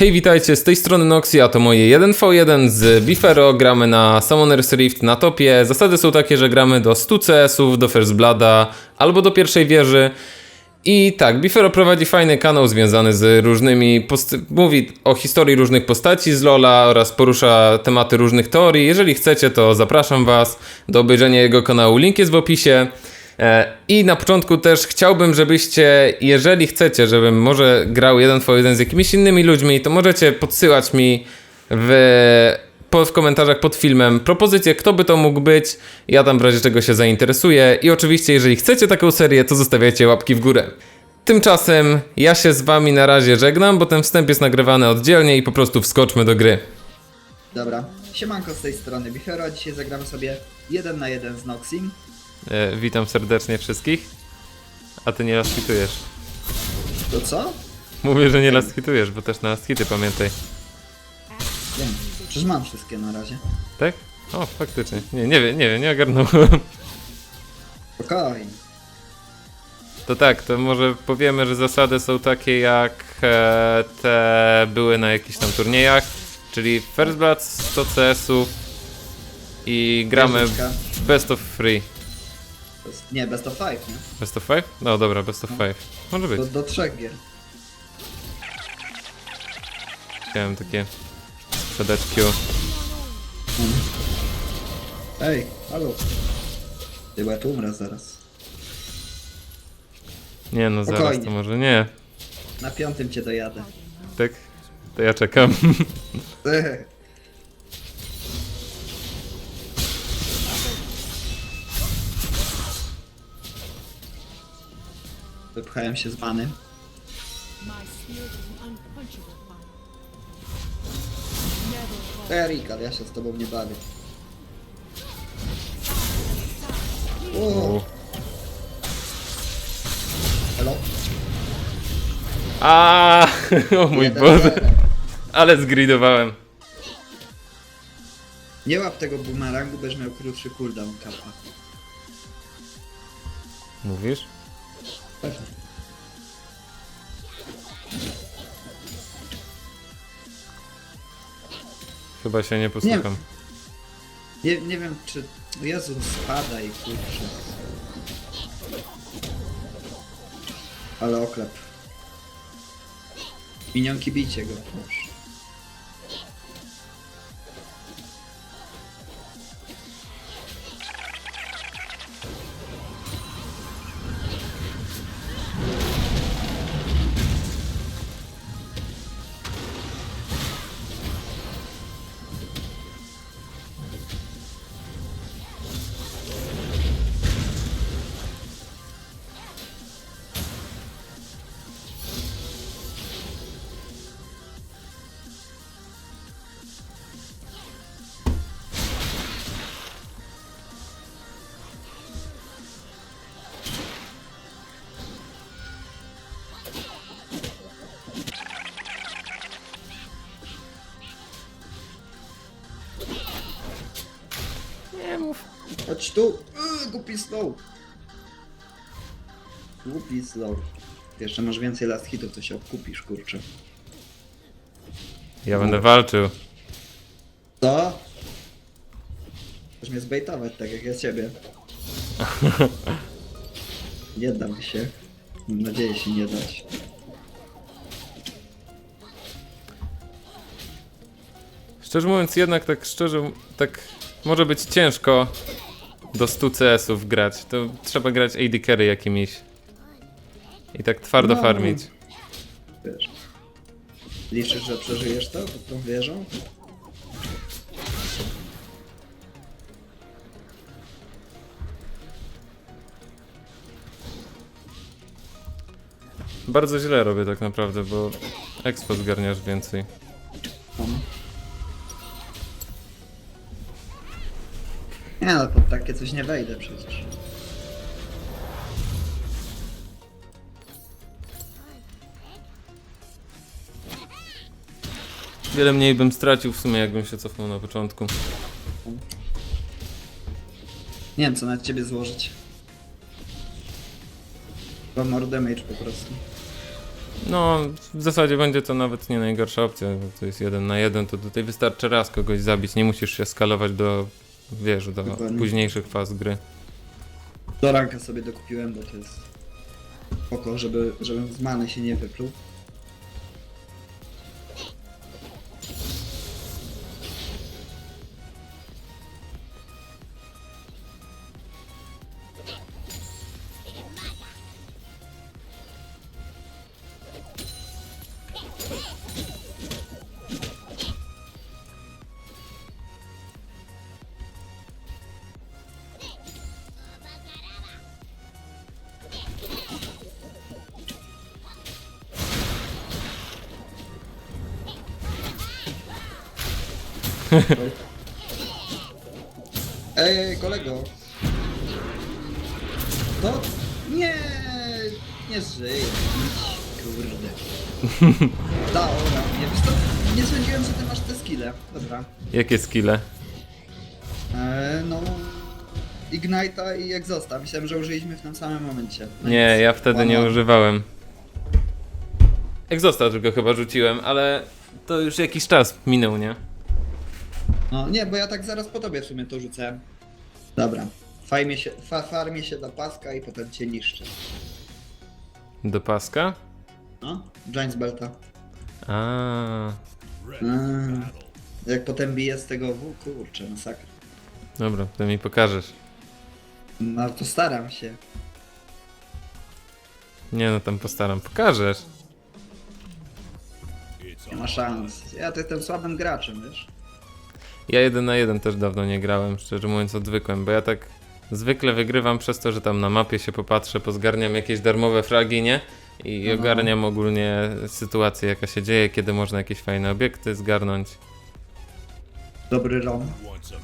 Hej, witajcie, z tej strony Noxy, a to moje 1v1 z Bifero. Gramy na Summoner's Rift na topie. Zasady są takie, że gramy do 100 CS-ów, do First Blooda albo do pierwszej wieży. I tak, Bifero prowadzi fajny kanał związany z różnymi. mówi o historii różnych postaci z Lola oraz porusza tematy różnych teorii. Jeżeli chcecie, to zapraszam Was do obejrzenia jego kanału. Link jest w opisie. E, I na początku też chciałbym, żebyście, jeżeli chcecie, żebym może grał jeden v jeden z jakimiś innymi ludźmi, to możecie podsyłać mi w, w komentarzach pod filmem propozycje, kto by to mógł być. Ja tam w razie czego się zainteresuję. I oczywiście, jeżeli chcecie taką serię, to zostawiajcie łapki w górę. Tymczasem ja się z wami na razie żegnam, bo ten wstęp jest nagrywany oddzielnie i po prostu wskoczmy do gry. Dobra, siemanko z tej strony Bichero, a dzisiaj zagramy sobie jeden na jeden z Noxim. E, witam serdecznie wszystkich. A ty nie last hitujesz. To co? Mówię, że nie last hitujesz, bo też na last hity pamiętaj. Wiem, przecież mam wszystkie na razie. Tak? O, faktycznie. Nie, nie wiem, nie wiem, nie ogarnąłem. Spokojnie. To tak, to może powiemy, że zasady są takie jak e, te były na jakichś tam turniejach, czyli First Blood 100 CS-ów i gramy Wieżyczka. best of free. To jest, nie, best of five, nie? Best of 5? No dobra, best of 5. Może być. Do, do trzech gier. Chciałem takie sprzedać Q. Ej, halo. Ty, bo ja tu umrę zaraz. Nie no, zaraz Spokojnie. to może nie. Na piątym cię dojadę. Tak? To ja czekam. Wypchałem się z many. My spirit is an unquenchable fire. Erika, ja się z tobą nie bawię. O, hello? A, o mój Jeden, Boże. Ale zgridowałem. Nie łap tego bumerangu, będziesz miał krótszy cooldown. Mówisz? Pewnie. Chyba się nie posłucham. Nie, nie wiem czy... Jezu, spada i kurczę. Ale oklep. Minionki bijcie go. Proszę. Chodź tu! Yy, głupi slow! Głupi slow. Jeszcze masz więcej last hitów, to się obkupisz, kurczę. Ja będę walczył. Co? Chcesz mnie zbejtować, tak jak ja ciebie. Nie dam się. Mam nadzieję się nie dać. Szczerze mówiąc, jednak tak szczerze, tak może być ciężko do 100 CS-ów grać. To trzeba grać AD carry jakimiś. I tak twardo No. farmić. Wiesz. Liczysz, że przeżyjesz to pod tą wieżą? Bardzo źle robię tak naprawdę, bo expo zgarniasz więcej. Takie coś nie wejdę przecież. Wiele mniej bym stracił w sumie, jakbym się cofnął na początku. Nie wiem co na ciebie złożyć. Chyba more damage po prostu. No, w zasadzie będzie to nawet nie najgorsza opcja. bo To jest jeden na jeden, to tutaj wystarczy raz kogoś zabić. Nie musisz się skalować do, wiesz, do Dokładnie. późniejszych faz gry. Do ranka sobie dokupiłem, bo to jest spoko, żeby, żebym z many się nie wypluł. Ej, kolego! No, nie, nie żyję. Kurde. Dało na mnie. Wiesz co, nie sądziłem, że ty masz te skille. Dobra. Jakie skille? Eee, no... Ignite'a i Exhausta. Myślałem, że użyliśmy w tym samym momencie. No Nie, nic. ja wtedy nie Łamałem. używałem. Exhausta tylko chyba rzuciłem, ale to już jakiś czas minął, nie? No nie, bo ja tak zaraz po tobie w sumie to rzucałem. Dobra. Fajmie się, fa, farmie się do paska i potem cię niszczy. Do paska? No, Giants Belta. A, Mm. Jak potem bije z tego W, kurczę, masakra. dobra, to mi pokażesz. No to staram się. Nie no, tam postaram. Pokażesz. Nie ma szans. Ja to jestem słabym graczem, wiesz? Ja jeden na jeden też dawno nie grałem, szczerze mówiąc odwykłem, bo ja tak zwykle wygrywam przez to, że tam na mapie się popatrzę, pozgarniam jakieś darmowe fragi, nie? I No. ogarniam ogólnie sytuację, jaka się dzieje, kiedy można jakieś fajne obiekty zgarnąć. Dobry rom.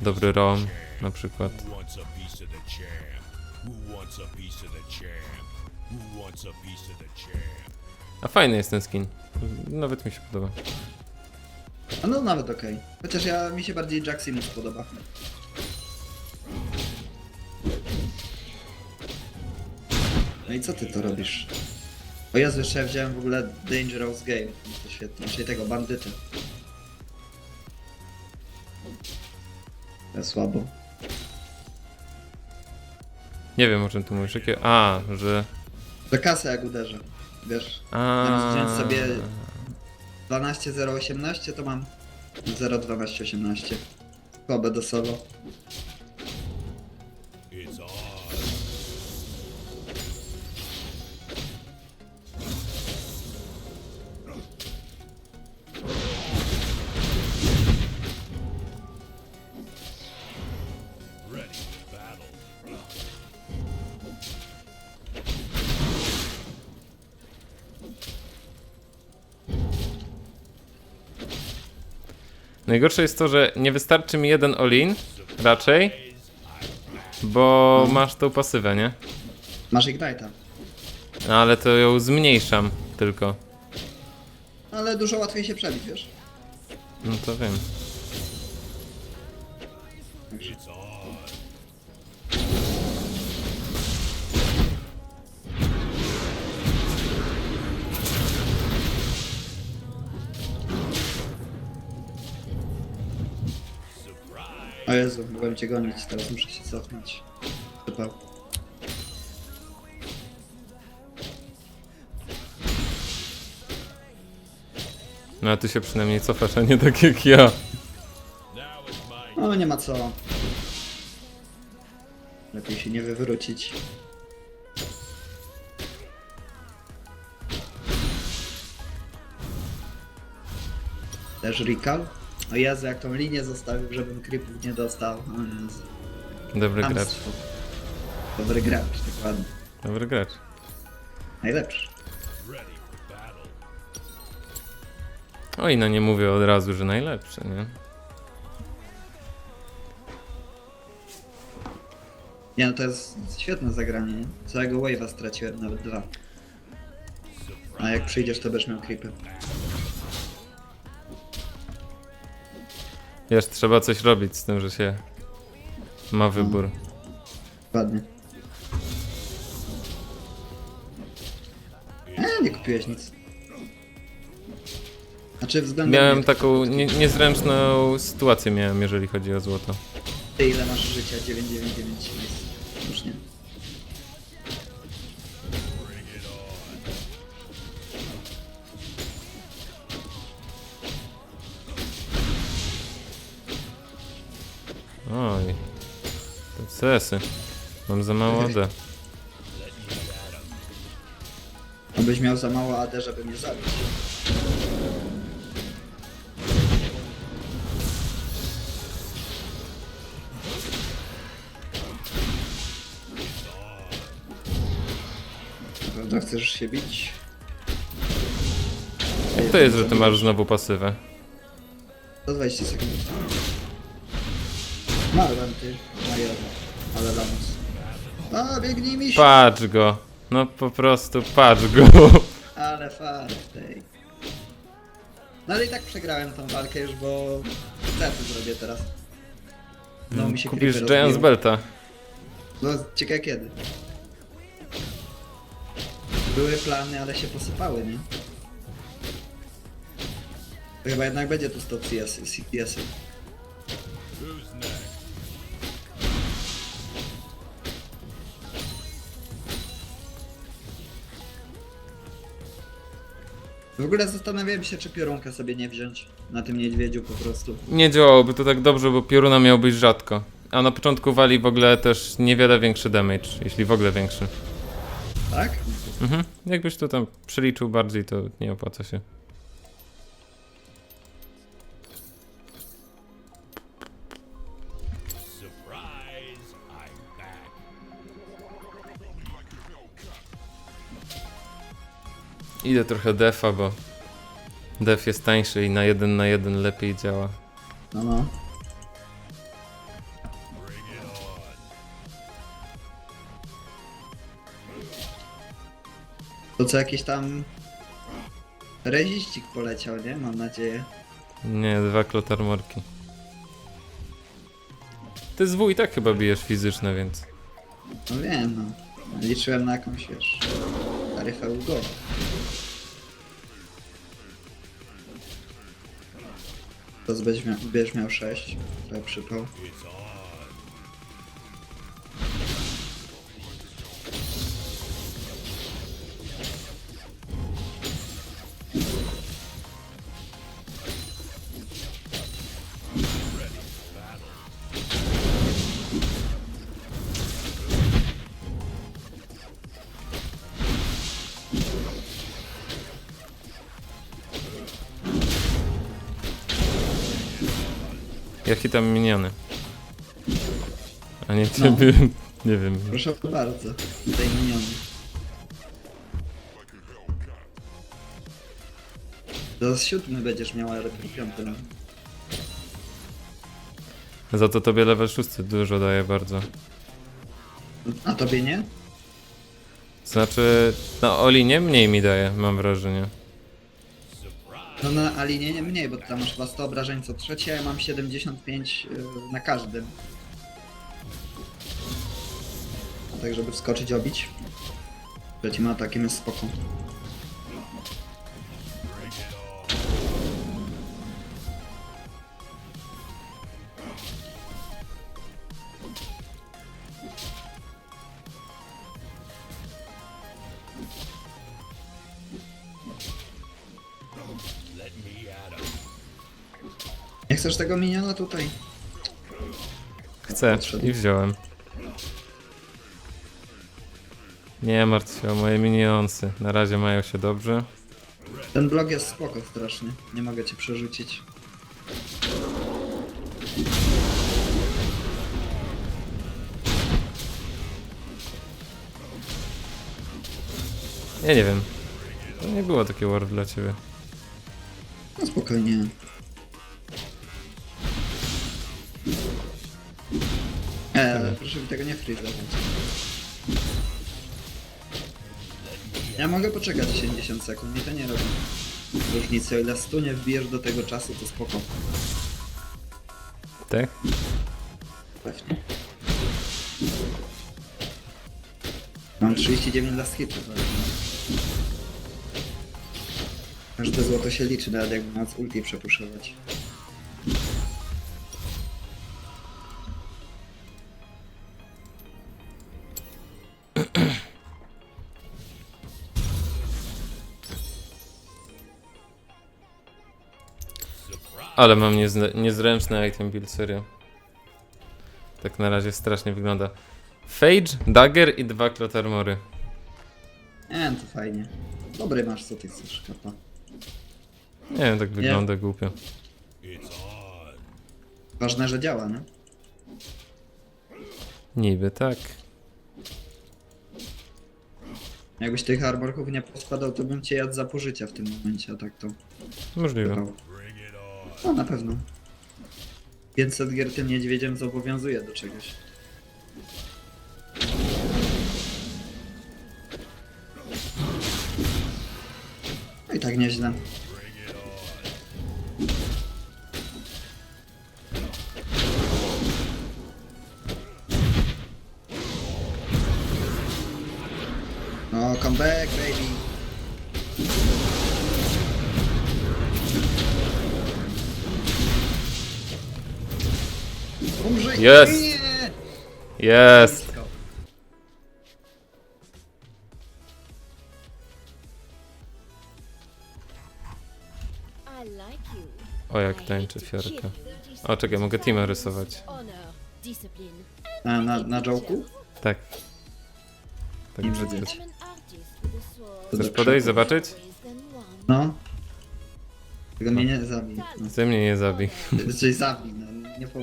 Dobry rom na przykład. A fajny jest ten skin. Nawet mi się podoba. A no nawet okej. Chociaż ja mi się bardziej Jaximus podoba. No i co ty to robisz? O Jezu, jeszcze ja wziąłem w ogóle Dangerous Game. No to świetnie, czyli tego bandyty. Jest słabo. Nie wiem o czym tu mówisz. Jakie... A, że... Za kasę jak uderzę. Wiesz, A. Zamiast wziąć sobie 12018 to mam 01218. Słabe do solo. Najgorsze jest to, że nie wystarczy mi jeden all-in, raczej, bo masz tą pasywę, nie? Masz Ignite'a. No, ale to ją zmniejszam tylko. Ale dużo łatwiej się przebić, wiesz? No to wiem. O Jezu, mogłem cię gonić, teraz muszę się cofnąć. Super. No a ty się przynajmniej cofasz, a nie tak jak ja. No nie ma co. Lepiej się nie wywrócić. Też recall? O Jezu, jak tą linię zostawił, żebym creepów nie dostał. O Jezu. Dobry gracz. Hamstwo. Dobry gracz, dokładnie. Dobry gracz. Najlepszy. Oj, no nie mówię od razu, że najlepszy, nie? Nie no, to jest świetne zagranie, nie? Całego wave'a straciłem, nawet dwa. A jak przyjdziesz, to będziesz miał creepy. Wiesz, trzeba coś robić z tym, że się ma wybór. Ładnie. E, nie kupiłeś nic. Znaczy względem Miałem taką nie, niezręczną sytuację miałem, jeżeli chodzi o złoto. Ty ile masz życia? 999 nice. Już nie. To CS-y. Mam za mało AD. Abyś miał za mało AD, żeby mnie zabić. Naprawdę chcesz się bić? Jak to jest, że ty masz znowu pasywę? 120 sekund. Marłem ty, Majer, ale lamus. A, biegnij mi się! Patrz go. No po prostu patrz go. Ale fart tej. No ale i tak przegrałem tą walkę już, bo co ja tu zrobię teraz? No mi się Kupisz creeper Giants. Belta. No ciekawe kiedy. Były plany, ale się posypały, nie? To chyba jednak będzie tu stop CS. Who's next? W ogóle zastanawiałem się, czy piorunkę sobie nie wziąć na tym niedźwiedziu po prostu. Nie działałoby to tak dobrze, bo pioruna miałbyś rzadko. A na początku wali w ogóle też niewiele większy damage, jeśli w ogóle większy. Tak? Mhm. Jakbyś to tam przeliczył bardziej, to nie opłaca się. Idę trochę defa, bo def jest tańszy i na jeden na jeden lepiej działa. No no. To co jakiś tam reziścik poleciał, nie? Mam nadzieję. Nie, dwa klotarmorki. Ty z W i tak chyba bijesz fizyczne, więc... No wiem, no. Liczyłem na jakąś, wiesz, taryfę ulgową. To będziesz miał, będziesz miał 6, to przypał. It's on. Ja hitam miniony. A nie No. ciebie... Nie wiem. Proszę bardzo, tutaj miniony. Zaraz siódmy będziesz miał, ale lepiej piąty. No. Za to tobie level 6 dużo daje bardzo. A tobie nie? Znaczy, na Olinie mniej mi daje, mam wrażenie. No na Alinie nie mniej, bo tam masz chyba 100 obrażeń co trzecie, ja mam 75 y, na każdym. Tak, żeby wskoczyć, obić. Trzecim atakiem jest spoko. Chcesz tego miniona tutaj? Chcę i wziąłem. Nie martw się o moje minionsy. Na razie mają się dobrze. Ten blok jest spoko strasznie. Nie mogę cię przerzucić. Ja nie wiem. To nie było takie war dla ciebie. No spokojnie. Mi tego nie freezować. Ja mogę poczekać 70 sekund, mi to nie robi różnicy. O ile 100 nie wbijesz do tego czasu, to spoko. Tak? Pewnie. Mam 39 last hitów. ale. Każde złoto się liczy, nawet jakby nas ulti przepuszować. Ale mam niezne- niezręczny item build, serio. Tak na razie strasznie wygląda. Phage, Dagger i dwa Clot Armory. Nie, to fajnie. Dobry masz, co ty chcesz, kapa. Nie wiem, tak wygląda głupio. Ważne, że działa, nie? Niby tak. Jakbyś tych armorków nie poskładał, to bym cię jadł za pół życia w tym momencie, a tak to... Możliwe. No na pewno. 500 gier tym niedźwiedziem zobowiązuje do czegoś. No i tak nieźle. No, come back, baby. Jest. Nie! Jest! Blisko. O, jak tańczy fiorka. O, czekaj, mogę teama rysować. Na, na, na jołku? Tak. Tak Nie widzę. Chcesz podejść, zobaczyć? No. Tego mnie nie zabij. No. Ty mnie nie zabij. Czyli zabij, no nie po.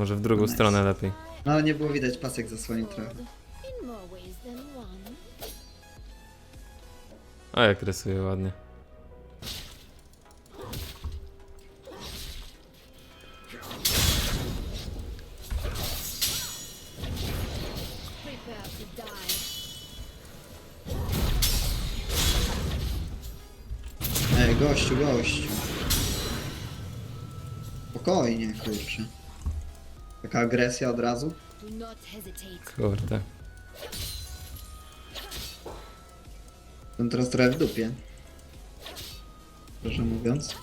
Może w drugą Nice. stronę lepiej. No ale nie było widać, pasek zasłonił trochę. In more ways than one. O, jak rysuje ładnie. Prepare to die. Ej, gościu, gościu. Spokojnie, kurczę. Taka agresja od razu? Do not hesitate. Kurde. Jestem teraz trochę w dupie. Proszę mówiąc.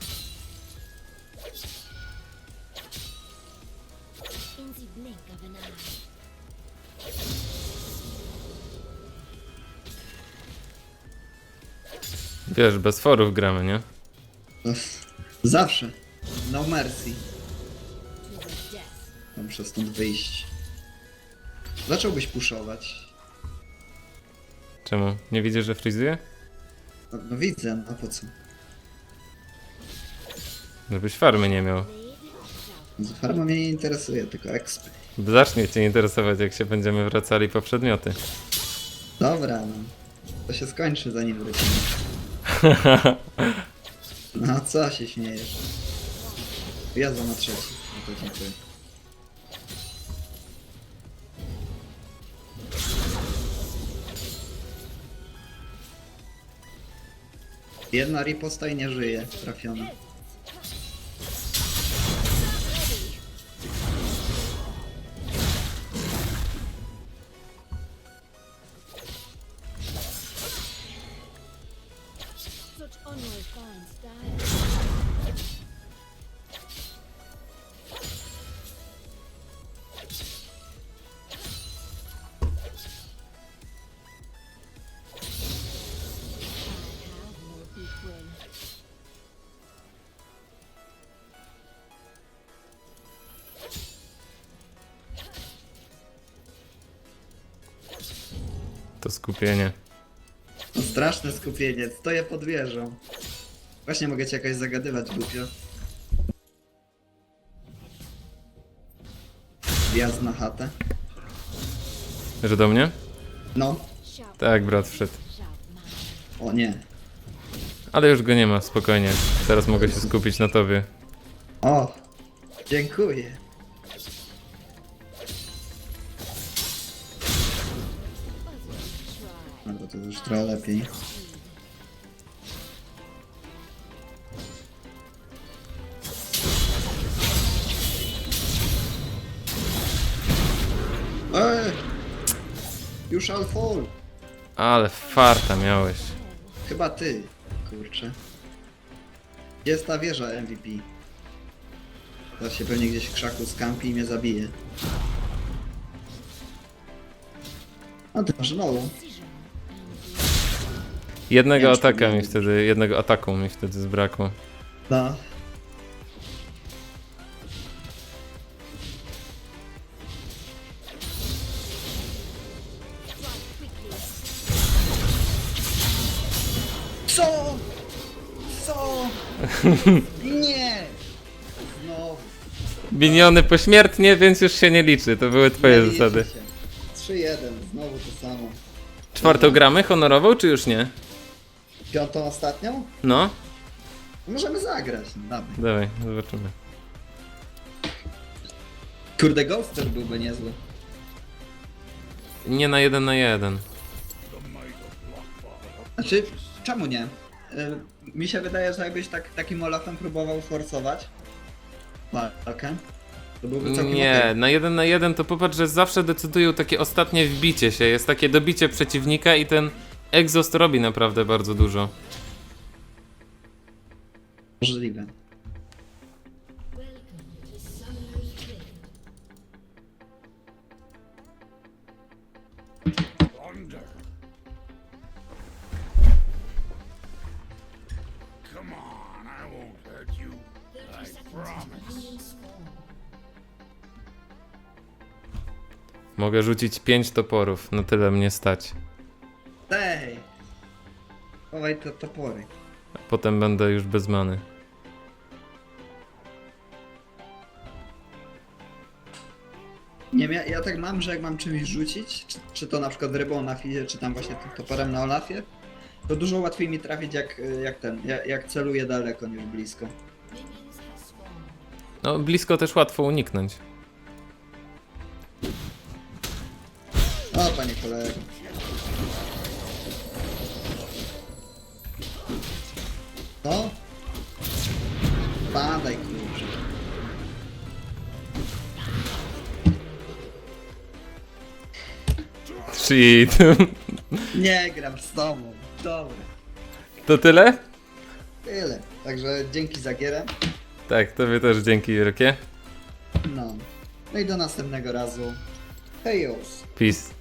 In the blink of an eye. Wiesz, bez forów gramy, nie? Zawsze. No mercy. Ja Muszę stąd wyjść. Zacząłbyś puszować. Czemu? Nie widzisz, że frizuje? No, no widzę, a po co? Żebyś farmy nie miał. Farma mnie nie interesuje, tylko expy. Zacznie cię interesować, jak się będziemy wracali po przedmioty. Dobra, no. To się skończy zanim wrócimy. No co się śmiejesz? Jazda na trzeci. No to dziękuję. Jedna riposta i nie żyje, trafiona. Such. To skupienie. Straszne skupienie, stoję pod wieżą. Właśnie mogę cię jakoś zagadywać, głupio. Wjazd na chatę. Że do mnie? No. Tak, brat wszedł. O nie. Ale już go nie ma, spokojnie. Teraz mogę się skupić na tobie. O! Dziękuję. To, to już trochę lepiej. Eee! You shall fall! Ale farta miałeś. Chyba ty, kurczę. Jest ta wieża MVP? Zaraz się pewnie gdzieś w krzaku skampi i mnie zabije. A ty masz nową. Jednego ataka mi wtedy, jednego ataku mi wtedy zbrakło. No. Co? Co? Nie! Znowu. Miniony pośmiertnie, więc już się nie liczy. To były twoje Nie liczy zasady. się. 3-1, znowu to samo. Czwartą gramy honorową, czy już nie? Piątą ostatnią? No, Możemy zagrać, no dawaj. dawaj, zobaczymy. Kurde, Ghost też byłby niezły. Nie na jeden na jeden. Znaczy, czemu nie? Y, Mi się wydaje, że jakbyś tak, takim Olafem próbował forsować walkę, to byłby całkiem Nie, okej. na jeden na jeden to popatrz, że zawsze decydują takie ostatnie wbicie się. Jest takie dobicie przeciwnika i ten exhaust robi naprawdę bardzo dużo. Możliwe. Mogę rzucić pięć toporów, na tyle mnie stać. Chowaj te topory. A Potem będę już bez many. Nie wiem, ja, ja tak mam, że jak mam czymś rzucić, czy, czy to na przykład rybą na fizie, czy tam właśnie tym toporem na Olafie, to dużo łatwiej mi trafić jak, jak ten, jak, jak celuję daleko niż blisko. No, blisko też łatwo uniknąć. O, panie kolego. No? Padaj, kurczę. Shit. Nie gram z tobą. Dobra. To tyle? Tyle. Także dzięki za gierę. Tak, tobie też dzięki wielkie. No. No i do następnego razu. Hejos. Peace.